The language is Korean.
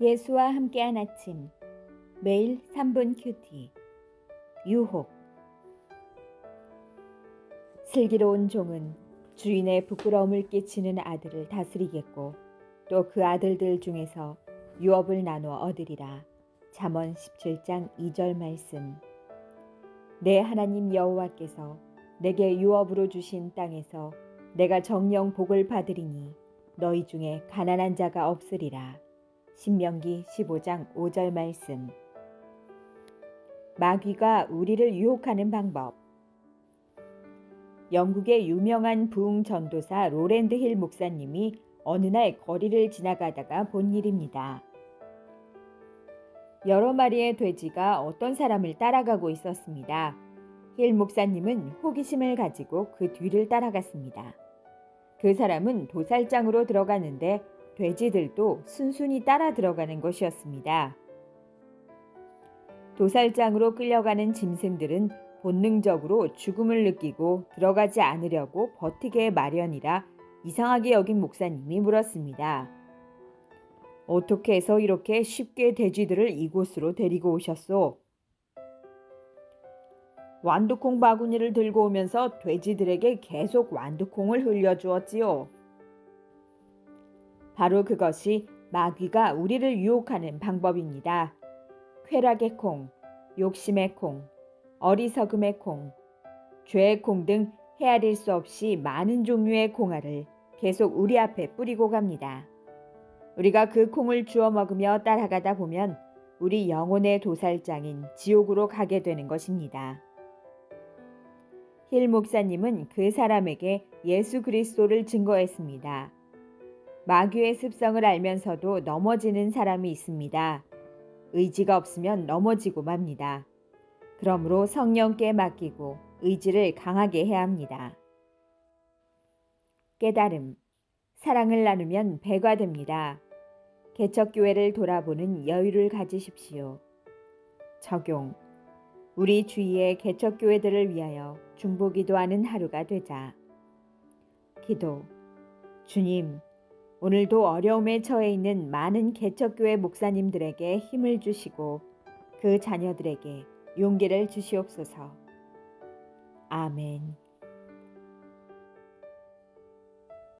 예수와 함께한 아침 매일 3분 큐티 유혹 슬기로운 종은 주인의 부끄러움을 끼치는 아들을 다스리겠고 또 그 아들들 중에서 유업을 나누어 얻으리라. 잠언 17장 2절 말씀. 내 하나님 여호와께서 내게 유업으로 주신 땅에서 내가 정령 복을 받으리니 너희 중에 가난한 자가 없으리라. 신명기 15장 5절 말씀. 마귀가 우리를 유혹하는 방법. 영국의 유명한 부흥 전도사 로랜드 힐 목사님이 어느 날 거리를 지나가다가 본 일입니다. 여러 마리의 돼지가 어떤 사람을 따라가고 있었습니다. 힐 목사님은 호기심을 가지고 그 뒤를 따라갔습니다. 그 사람은 도살장으로 들어가는데 돼지들도 순순히 따라 들어가는 것이었습니다. 도살장으로 끌려가는 짐승들은 본능적으로 죽음을 느끼고 들어가지 않으려고 버티게 마련이라 이상하게 여긴 목사님이 물었습니다. 어떻게 해서 이렇게 쉽게 돼지들을 이곳으로 데리고 오셨소? 완두콩 바구니를 들고 오면서 돼지들에게 계속 완두콩을 흘려주었지요. 바로 그것이 마귀가 우리를 유혹하는 방법입니다. 쾌락의 콩, 욕심의 콩, 어리석음의 콩, 죄의 콩 등 헤아릴 수 없이 많은 종류의 콩알을 계속 우리 앞에 뿌리고 갑니다. 우리가 그 콩을 주워 먹으며 따라가다 보면 우리 영혼의 도살장인 지옥으로 가게 되는 것입니다. 힐 목사님은 그 사람에게 예수 그리스도를 증거했습니다. 마귀의 습성을 알면서도 넘어지는 사람이 있습니다. 의지가 없으면 넘어지고 맙니다. 그러므로 성령께 맡기고 의지를 강하게 해야 합니다. 깨달음. 사랑을 나누면 배가 됩니다. 개척교회를 돌아보는 여유를 가지십시오. 적용. 우리 주위의 개척교회들을 위하여 중보기도하는 하루가 되자. 기도. 주님, 오늘도 어려움에 처해 있는 많은 개척교회 목사님들에게 힘을 주시고 그 자녀들에게 용기를 주시옵소서. 아멘.